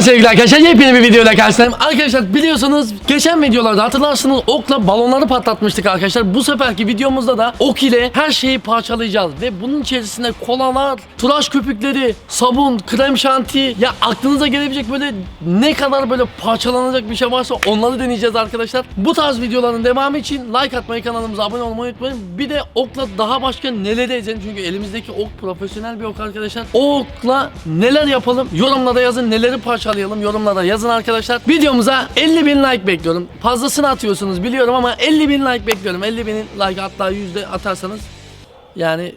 Merhaba sevgili arkadaşlar yepyeni bir videoyla karşınızdayım. Arkadaşlar biliyorsunuz geçen videolarda hatırlarsınız okla balonları patlatmıştık arkadaşlar. Bu seferki videomuzda da ok ile her şeyi parçalayacağız. Ve bunun içerisinde kolalar, tıraş köpükleri, sabun, krem şanti ya aklınıza gelebilecek böyle ne kadar böyle parçalanacak bir şey varsa onları deneyeceğiz arkadaşlar. Bu tarz videoların devamı için like atmayı kanalımıza abone olmayı unutmayın. Bir de okla daha başka neleri edelim çünkü elimizdeki ok profesyonel bir ok arkadaşlar. O okla neler yapalım yorumlara yazın neleri parçalayalım yorumlara yazın arkadaşlar. Videomuza 50 bin like bekliyorum. Fazlasını atıyorsunuz biliyorum ama 50 bin like bekliyorum. 50 bin like hatta yüzde atarsanız yani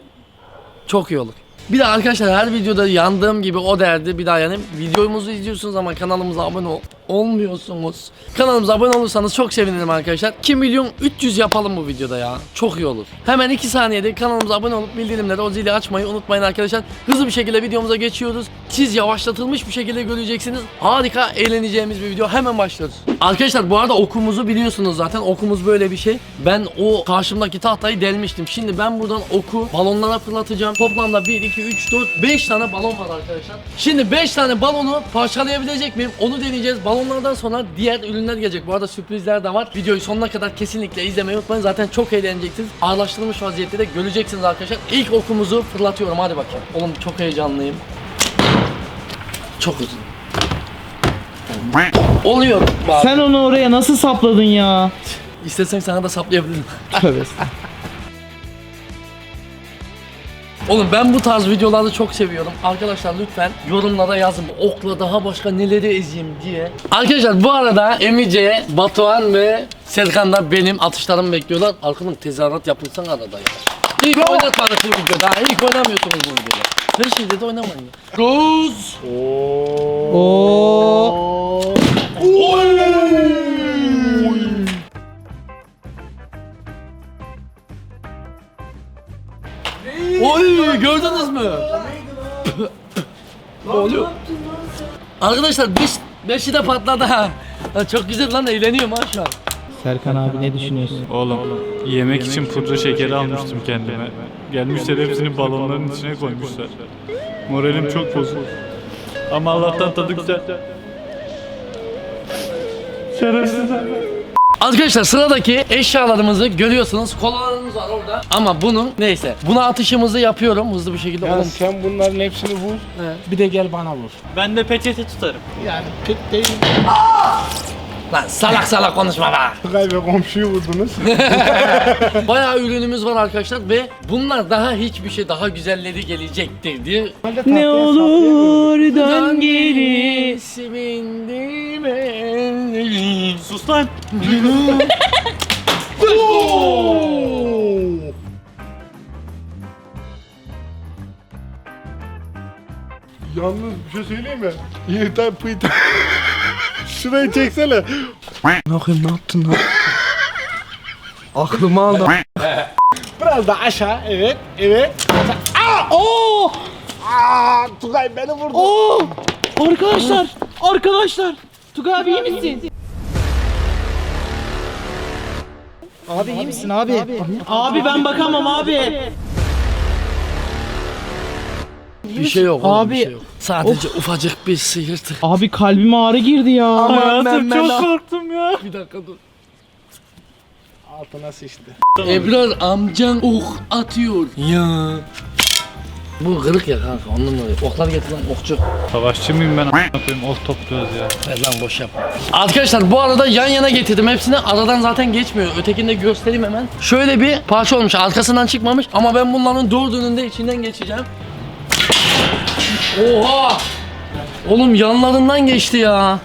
çok iyi olur. Bir de arkadaşlar her videoda yandığım gibi o derdi bir daha yanayım. Videomuzu izliyorsunuz ama kanalımıza abone ol- olmuyorsunuz. Kanalımıza abone olursanız çok sevinirim arkadaşlar. 2 milyon 300 yapalım bu videoda ya. Çok iyi olur. Hemen 2 saniyede kanalımıza abone olup bildirimleri o zili açmayı unutmayın arkadaşlar. Hızlı bir şekilde videomuza geçiyoruz. Siz yavaşlatılmış bir şekilde göreceksiniz. Harika eğleneceğimiz bir video. Hemen başlıyoruz. Arkadaşlar bu arada okumuzu biliyorsunuz zaten. Okumuz böyle bir şey. Ben o karşımdaki tahtayı delmiştim. Şimdi ben buradan oku balonlara fırlatacağım. Toplamda 1, 2, 3, 4, 5 tane balon var arkadaşlar. Şimdi 5 tane balonu parçalayabilecek miyim? Onu deneyeceğiz. Balonlardan sonra diğer ürünler gelecek. Bu arada sürprizler de var. Videoyu sonuna kadar kesinlikle izlemeyi unutmayın. Zaten çok eğleneceksiniz. Ağırlaştırılmış vaziyette de göreceksiniz arkadaşlar. İlk okumuzu fırlatıyorum. Hadi bakayım. Oğlum çok heyecanlıyım. Çok uzun. Oluyor. Bak. Sen onu oraya nasıl sapladın ya? İstesen sana da saplayabilirim. Tövbe. Oğlum ben bu tarz videoları çok seviyorum. Arkadaşlar lütfen yorumlara yazın. Okla daha başka neleri ezeyim diye. Arkadaşlar bu arada Emice, Batuhan ve Serkan da benim atışlarımı bekliyorlar. Arkadan tezahürat yapılsan arada ya. İlk oynatmadık bu videoda. İlk oynamıyorsunuz bu videoda. Her şeyde de oynamayın. Ruz. Oo. Oy gördünüz mü? ne oluyor? Arkadaşlar beş, beşi de patladı ha. Çok güzel lan eğleniyorum ha şu an. Serkan abi ne düşünüyorsun? Oğlum yemek için pudra şekeri almıştım kendime. Gelmişler hepsini balonların içine koymuşlar. Moralim çok bozuk. Ama Allah'tan tadı güzel. Şerefsizler. Arkadaşlar sıradaki eşyalarımızı görüyorsunuz. Kolalarımız var orada. Ama bunun neyse. Buna atışımızı yapıyorum hızlı bir şekilde. Ya Oğlum, sen bunların hepsini vur. He. Bir de gel bana vur. Ben de peçete tutarım. Yani pek değil. lan salak salak konuşma be. Tugay ve komşuyu vurdunuz. Bayağı ürünümüz var arkadaşlar ve bunlar daha hiçbir şey daha güzelleri gelecektir diye. Ne olur dön geri. Sevindim. Sus lan. Yalnız bir şey söyleyeyim mi? Yeter pıyta. Şurayı çeksene. Ne yapayım ne yaptın lan? Aklımı aldı. Biraz da aşağı evet evet. Aa! Oo! Aa! Tugay beni vurdu. Oo! Arkadaşlar, arkadaşlar. Tugay abi iyi misin? Abi iyi misin abi? Abi ben bakamam abi. Bir şey yok oğlum, bir Abi- şey yok. Sadece ufacık bir sıyırtı. Abi kalbime ağrı girdi ya. Hayatım çok korktum ya. Bir dakika dur. Altına sıçtı. Ebrar amcan ok atıyor. Ya. Bu kırık ya kanka ondan dolayı. Oklar getir lan okçu. Savaşçı mıyım ben a**ına koyayım? Oh topluyoruz ya. Ver lan boş yapma. Arkadaşlar bu arada yan yana getirdim hepsini. Aradan zaten geçmiyor. Ötekini de göstereyim hemen. Şöyle bir parça olmuş. Arkasından çıkmamış. Ama ben bunların dördünün de içinden geçeceğim. Oha! Oğlum yanlarından geçti ya.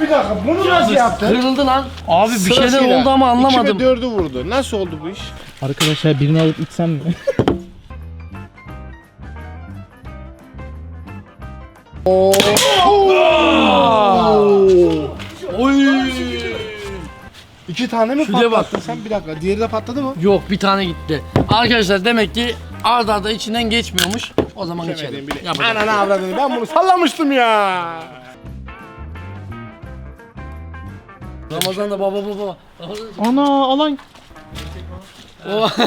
Bir dakika bunu nasıl yaptın? Kırıldı lan. Abi bir şeyler Sırasıyla. oldu ama anlamadım. ve dördü vurdu. Nasıl oldu bu iş? Arkadaşlar birini alıp içsem mi? Oy! İki tane mi Şuraya bak. patlattın sen? Bir dakika. Diğeri de patladı mı? Yok bir tane gitti. Arkadaşlar demek ki arda arda içinden geçmiyormuş. O zaman içelim. Geçemedim bile. Yapacak. Ananı avradını ben bunu sallamıştım ya. Ramazan'da baba baba. Ana alan. O-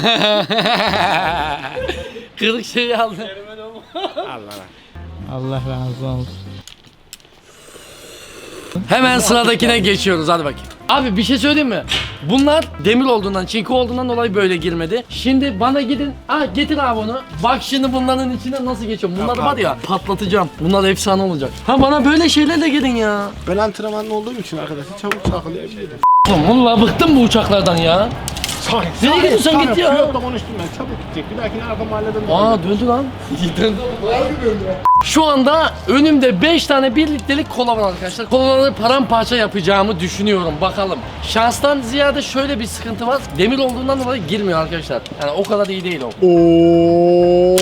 Kırık şeyi aldı. Allah razı olsun. Hemen sıradakine geçiyoruz hadi bakayım. Abi bir şey söyleyeyim mi? Bunlar demir olduğundan, çinko olduğundan dolayı böyle girmedi. Şimdi bana gidin, ah getir abi onu. Bak şimdi bunların içine nasıl geçiyorum. Bunlar var ya patlatacağım. Bunlar efsane olacak. Ha bana böyle şeylerle gidin ya. Ben antrenmanlı olduğum için arkadaşlar çabuk çakılayabilirim. Oğlum vallahi bıktım bu uçaklardan ya. Nereye gidiyorsun sen git ya. Pilotla konuştum ben çabuk gidecek. Bir dahakine arka mahalleden Aa döndü lan. döndü. Şu anda önümde 5 tane birliktelik kola var arkadaşlar. Kolaları paramparça yapacağımı düşünüyorum. Bakalım. Şanstan ziyade şöyle bir sıkıntı var. Demir olduğundan dolayı girmiyor arkadaşlar. Yani o kadar iyi değil o. Oo.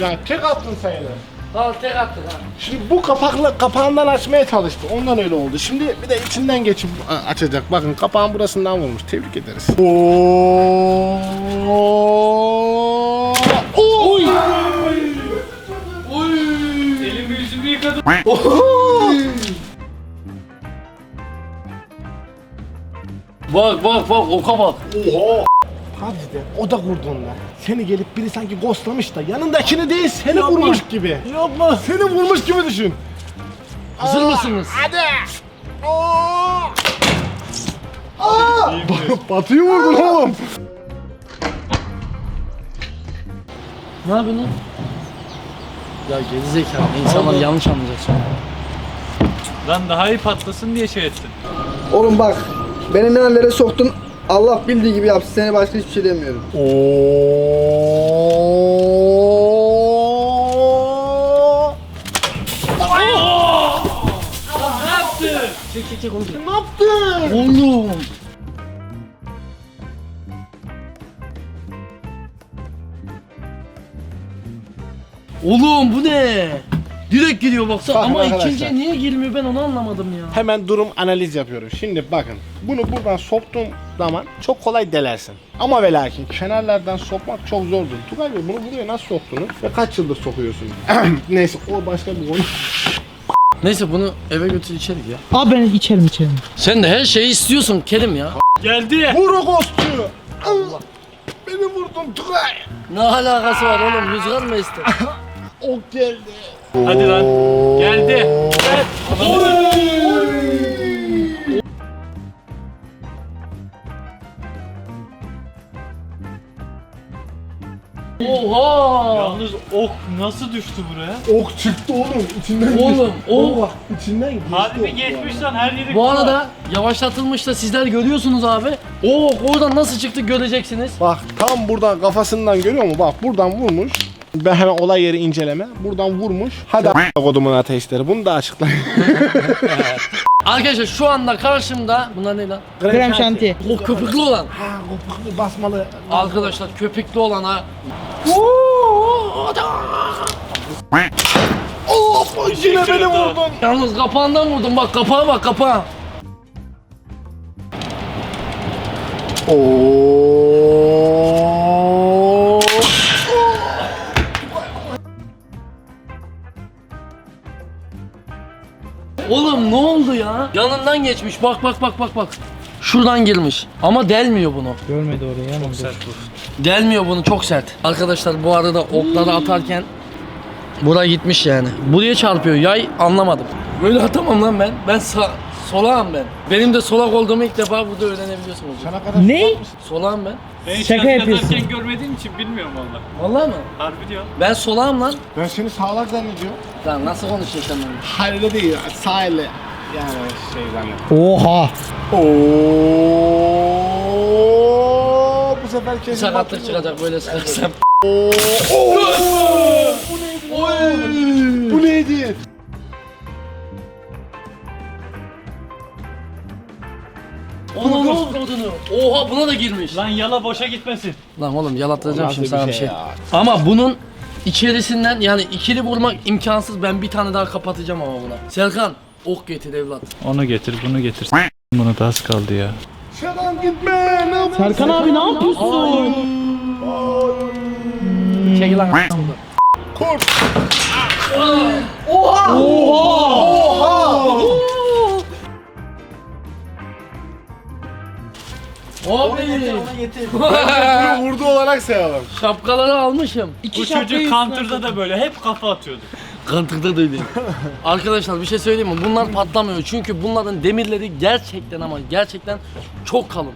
Ya tek attın sayılır. Al tek attın ha. Şimdi bu kapakla kapağından açmaya çalıştı. Ondan öyle oldu. Şimdi bir de içinden geçip a- açacak. Bakın kapağın burasından vurmuş. Tebrik ederiz. Oo. Oy. Elimi yüzümü yıkadım. Bak bak bak oka bak. Oha. Hadi de o da vurduğunda. Seni gelip biri sanki ghostlamış da yanındakini değil seni vurmuş gibi. Yapma. Seni vurmuş gibi düşün. Hazır mısınız? Hadi. Aa! Aa! Batıyı vurdun oğlum. Ne yapıyorsun lan? Ya gerizekalı insanlar yanlış anlayacak sonra. Lan daha iyi patlasın diye şey ettin. Oğlum bak beni ne hallere soktun Allah bildiği gibi yapsın seni başka hiçbir şey demiyorum. Oo! Çek çek çek onu. Ne yaptın? Oğlum. Oğlum bu ne? Direkt giriyor baksana Bakın ama arkadaşlar. ikinciye niye girmiyor ben onu anlamadım ya. Hemen durum analiz yapıyoruz. Şimdi bakın bunu buradan soktuğum zaman çok kolay delersin. Ama ve lakin kenarlardan sokmak çok zordur. Tugay Bey bunu buraya nasıl soktunuz ve kaç yıldır sokuyorsunuz? Neyse o başka bir konu. Neyse bunu eve götür içerik ya. Abi ben içerim içerim. Sen de her şeyi istiyorsun Kerim ya. Geldi. Vur o ghostçuyu. Allah. Beni vurdun Tugay. Ne alakası var oğlum rüzgar mı esti? Ok geldi. Hadi lan. Geldi. Oha! Yalnız ok nasıl düştü buraya? Ok çıktı oğlum. İçinden Oğlum, geçti. o- Bak, içinden geçti. Harbi ok geçmiş lan her yeri Bu arada yavaşlatılmış da sizler görüyorsunuz abi. O oradan nasıl çıktı göreceksiniz. Bak tam buradan kafasından görüyor musun? Bak buradan vurmuş. Ben hemen olay yeri inceleme. Buradan vurmuş. Hadi a- kodumun ateşleri. Bunu da açıklayın. Arkadaşlar şu anda karşımda bunlar ne lan? Krem şanti. O köpüklü olan. Ha kopuklu basmalı. Arkadaşlar köpüklü olan ha. Of yine beni vurdun. Yalnız kapağından vurdum bak kapağa bak kapağa. Oo. Oğlum ne oldu ya? Yanından geçmiş bak bak bak bak bak. Şuradan girmiş ama delmiyor bunu. Görmedi orayı ama. dur. Delmiyor bunu çok sert. Arkadaşlar bu arada okları atarken buraya gitmiş yani. Buraya çarpıyor yay anlamadım. Böyle atamam lan ben. Ben sağ, solağım ben. Benim de solak olduğumu ilk defa burada öğrenebiliyorsunuz. Sana kadar Ne? Solağım ben. Ben Şaka şaka yapıyorsun. yazarken görmediğim için bilmiyorum valla. Vallahi mı? Harbi diyor. Ben solağım lan. Ben seni sağlak zannediyorum. Lan nasıl konuşuyorsun benimle? Hayır öyle değil. Elle. Yani şey zannet. Oha. Oo. Bu sefer kesin Sakatlık çıkacak böyle sıkarsam. Bu neydi? Ona ne oldu odunu? Oha buna da girmiş. Lan yala boşa gitmesin. Lan oğlum yalattıracağım Nasıl şimdi sana bir şey. ya? Ama bunun içerisinden yani ikili vurmak imkansız. Ben bir tane daha kapatacağım ama buna. Serkan ok getir evlat. Onu getir bunu getir. Bunu da az kaldı ya. Şadan gitme. Ne yapıyorsun? Serkan abi ne yapıyorsun? Çekil lan. Kurt. Abi. Bunu vurdu olarak sayalım. Şapkaları almışım. Bu çocuk counter'da da böyle hep kafa atıyordu. Kantıkta da öyle. Arkadaşlar bir şey söyleyeyim mi? Bunlar patlamıyor çünkü bunların demirleri gerçekten ama gerçekten çok kalın.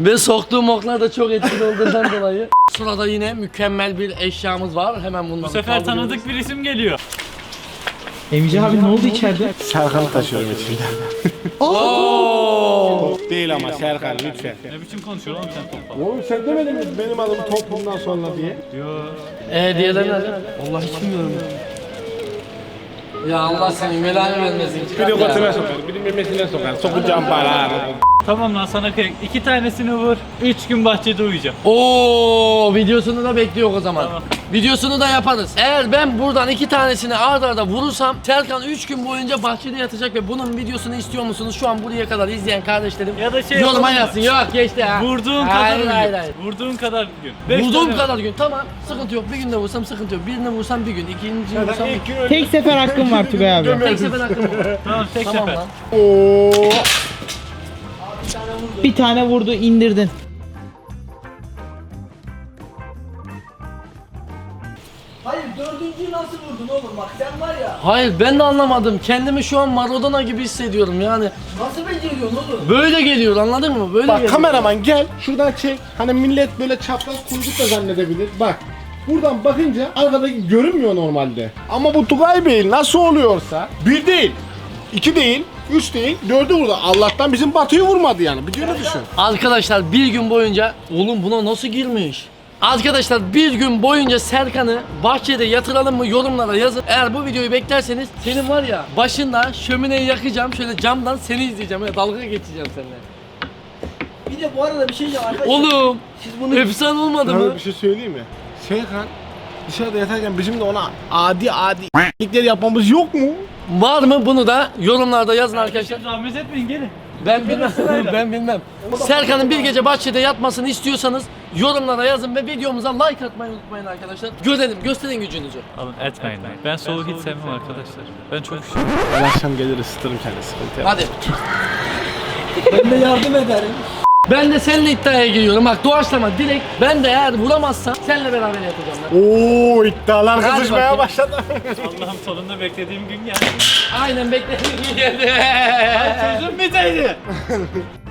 Ve soktuğum oklar da çok etkili olduğundan dolayı. Sırada yine mükemmel bir eşyamız var. Hemen bunları Bu sefer tanıdık bir isim geliyor. Emici abi ne oldu içeride? Serkan'ı taşıyorum içinde. Oo! Değil ama Serkan lütfen. Ne biçim konuşuyor oğlum sen topla? Oğlum sen demedin mi benim adım top bundan sonra diye? Yo. Ee diğerleri nerede? Allah hiç bilmiyorum. Ya Allah senin belanı vermesin. Biri götüne sokar, biri memesine sokar. Sokacağım para. Tamam lan sana kıyak. İki tanesini vur. Üç gün bahçede uyuyacağım. Oo videosunu da bekliyor o zaman. Tamam. Videosunu da yaparız. Eğer ben buradan iki tanesini arda arda vurursam Serkan 3 gün boyunca bahçede yatacak ve bunun videosunu istiyor musunuz? Şu an buraya kadar izleyen kardeşlerim Ya da şey yoruma yapalım yazsın. Yok geçti ha. Vurduğun Hayır, kadar hayır, gün. hayır. Vurduğun kadar gün. Beş Vurduğum tane- kadar gün tamam sıkıntı yok. Bir günde vursam sıkıntı yok. Birini vursam bir gün. ikinci vursam bir gün. Tek sefer hakkım var Tugay abi. Tek sefer hakkım var. Tamam tek tamam sefer. lan. Oo. Bir tane vurdu indirdin. Hayır dördüncüyü nasıl vurdun oğlum bak sen var ya. Hayır ben de anlamadım. Kendimi şu an Maradona gibi hissediyorum yani. Nasıl beceriyorsun oğlum? Böyle geliyor anladın mı? Böyle Bak geliyor. kameraman gel şuradan çek. Hani millet böyle çapraz kuyruk da zannedebilir. Bak buradan bakınca arkadaki görünmüyor normalde. Ama bu Tugay Bey nasıl oluyorsa bir değil, iki değil, üç değil, dördü vurdu. Allah'tan bizim Batı'yı vurmadı yani. Bir öyle düşün. Arkadaşlar bir gün boyunca oğlum buna nasıl girmiş? Arkadaşlar bir gün boyunca Serkan'ı bahçede yatıralım mı yorumlara yazın. Eğer bu videoyu beklerseniz senin var ya başında şömineyi yakacağım şöyle camdan seni izleyeceğim. Böyle dalga geçeceğim seninle. Bir de bu arada bir şey diyeceğim arkadaşlar. Oğlum Siz bunu efsane olmadı Sana mı? bir şey söyleyeyim mi? Serkan dışarıda yatarken bizim de ona adi adi ***likleri yapmamız yok mu? Var mı bunu da yorumlarda yazın arkadaşlar. Zahmet etmeyin gelin. Ben bilmem. ben bilmem. Serkan'ın bir gece bahçede yatmasını istiyorsanız yorumlara yazın ve videomuza like atmayı unutmayın arkadaşlar. Görelim, gösterin gücünüzü. Alın etmeyin. Ben soğuk hiç sevmem arkadaşlar. Ben çok üşüyorum. Ben akşam gelir ısıtırım yok. Hadi. ben de yardım ederim. Ben de seninle iddiaya giriyorum. Bak doğaçlama direkt ben de eğer vuramazsam seninle beraber yapacağım ben. Oo iddialar Hadi kızışmaya bakayım. başladı. Allah'ım sonunda beklediğim gün geldi. Aynen beklediğim gibi geldi. Sözüm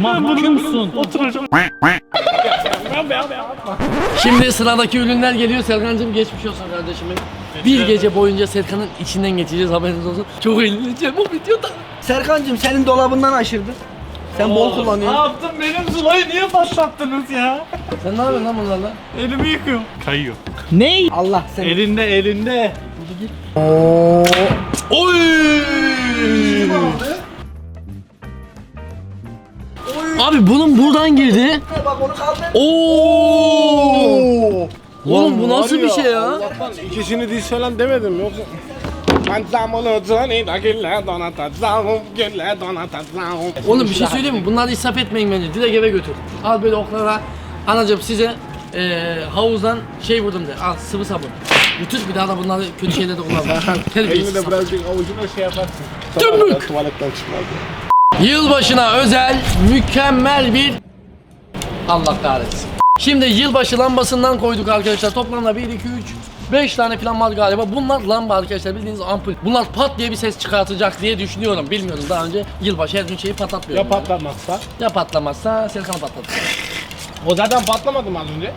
Mahkumsun. Oturacağım. Şimdi sıradaki ürünler geliyor. Serkan'cığım geçmiş olsun kardeşimin. Bir gece boyunca Serkan'ın içinden geçeceğiz haberiniz olsun. Çok eğleneceğim bu videoda. Serkancığım senin dolabından aşırdı. Sen bol Ne kullanıyorsun. yaptın benim Zula'yı niye patlattınız ya? Sen ne yapıyorsun lan bunlarla? Elimi yıkıyorum. Kayıyor. Ne? Allah seni. Elinde elinde. Oy! Abi bunun buradan girdi. Bak onu kaldır. Oo! Oğlum bu nasıl bir şey ya? İkisini diz falan demedim yoksa. Ben zamanı cani da gülle donatacağım, gülle donatacağım. Oğlum bir şey söyleyeyim mi? Bunları israf etmeyin bence. Direkt eve götür. Al böyle oklara. Anacığım size eee havuzdan şey vurdum de. Al sıvı sabun. Götür bir daha da bunları kötü şeylerde kullanma. Elini Terbiyesiz. de birazcık avucuna şey yaparsın. Sonra Tuvaletten çıkmaz. Yılbaşına özel mükemmel bir Allah kahretsin. Şimdi yılbaşı lambasından koyduk arkadaşlar. Toplamda 1, 2, 3, 5 tane falan var galiba. Bunlar lamba arkadaşlar bildiğiniz ampul. Bunlar pat diye bir ses çıkartacak diye düşünüyorum. Bilmiyorum daha önce yılbaşı her gün şeyi patlatmıyorum. Ya ben. patlamazsa? Ya patlamazsa Serkan'ı patlatır. O zaten patlamadı mı az önce?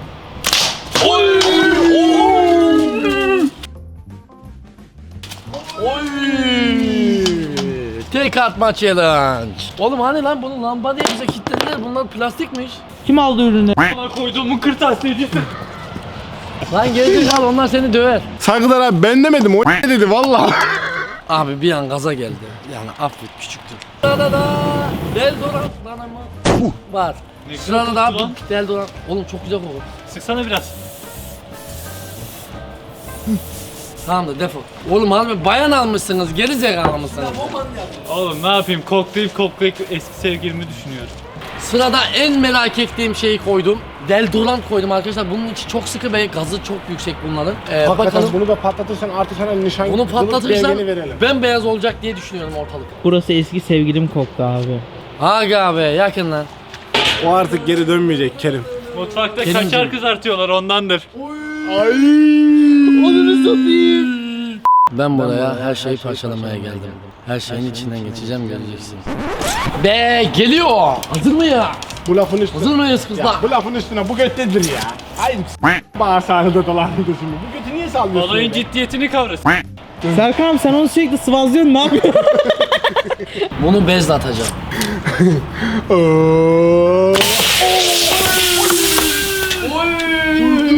Oy! Oy! Tek atma challenge. Oğlum hani lan bunu lamba diye bize kilitlediler. Bunlar plastikmiş. Kim aldı ürünü? Bana koyduğumun kırtasiyecisi. Lan geri al onlar seni döver. Saygılar abi ben demedim o dedi valla. Abi bir an gaza geldi. Yani affet küçüktür. Sırada da Deldorant mı? Var. Sırada da lan. Deldorant. Oğlum çok güzel kokuyor. Sıksana biraz. Tamamdır defol. Oğlum harbi bayan almışsınız geri zekalı mısınız? Oğlum ne yapayım koklayıp koklayıp eski sevgilimi düşünüyorum. Sırada en merak ettiğim şeyi koydum. Deldorant koydum arkadaşlar. Bunun içi çok sıkı ve gazı çok yüksek bunların. Ee, Hakikaten bakalım bunu da patlatırsan artık sana nişan bunu patlatırsam belgeni verelim. bembeyaz olacak diye düşünüyorum ortalık. Burası eski sevgilim koktu abi. Aga be yakın lan. O artık geri dönmeyecek Kerim. Mutfakta Benim kaşar gibi. kızartıyorlar ondandır. Ay! Ben buraya her şeyi parçalamaya geldim. Her şeyin içinden geçeceğim göreceksiniz. Be geliyor. Hazır mı ya? Bu lafın üstüne. Hazır mıyız Ya, kızlar? bu lafın üstüne bu göt nedir ya? Hayır bağırsağını da dolandı şimdi. Bu götü niye sallıyorsun? Olayın ciddiyetini kavrasın. Serkan abi sen onu sürekli sıvazlıyorsun ne yapıyorsun? Bunu bezle atacağım. Oo.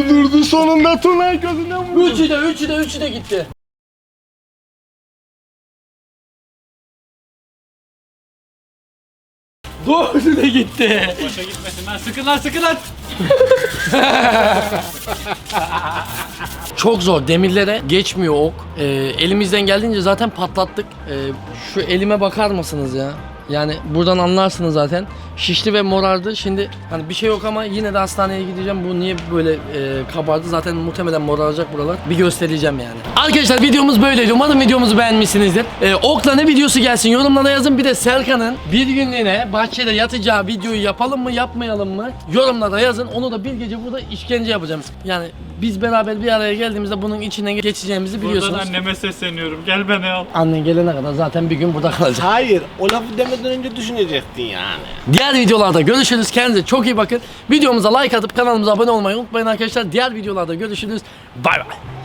Durdu sonunda Tunay gözünden vurdu. Üçü de üçü de üçü de gitti. Dördü de gitti. Boşa gitmesin lan sıkın lan sıkın lan. Çok zor. Demirlere geçmiyor ok. Ee, elimizden geldiğince zaten patlattık. Ee, şu elime bakar mısınız ya? Yani buradan anlarsınız zaten. Şişti ve morardı. Şimdi hani bir şey yok ama yine de hastaneye gideceğim. Bu niye böyle e, kabardı? Zaten muhtemelen moraracak buralar. Bir göstereceğim yani. Arkadaşlar videomuz böyleydi. Umarım videomuzu beğenmişsinizdir. Ee, Okla ne videosu gelsin yorumlara yazın. Bir de Serkan'ın bir günlüğüne bahçede yatacağı videoyu yapalım mı yapmayalım mı? Yorumlara yazın. Onu da bir gece burada işkence yapacağım. Yani biz beraber bir araya geldiğimizde bunun içinden geçeceğimizi biliyorsunuz. Buradan anneme sesleniyorum. Gel beni al. Annen gelene kadar zaten bir gün burada kalacak. Hayır o lafı demeden önce düşünecektin yani. Diğer videolarda görüşürüz. Kendinize çok iyi bakın. Videomuza like atıp kanalımıza abone olmayı unutmayın arkadaşlar. Diğer videolarda görüşürüz. Bay bay.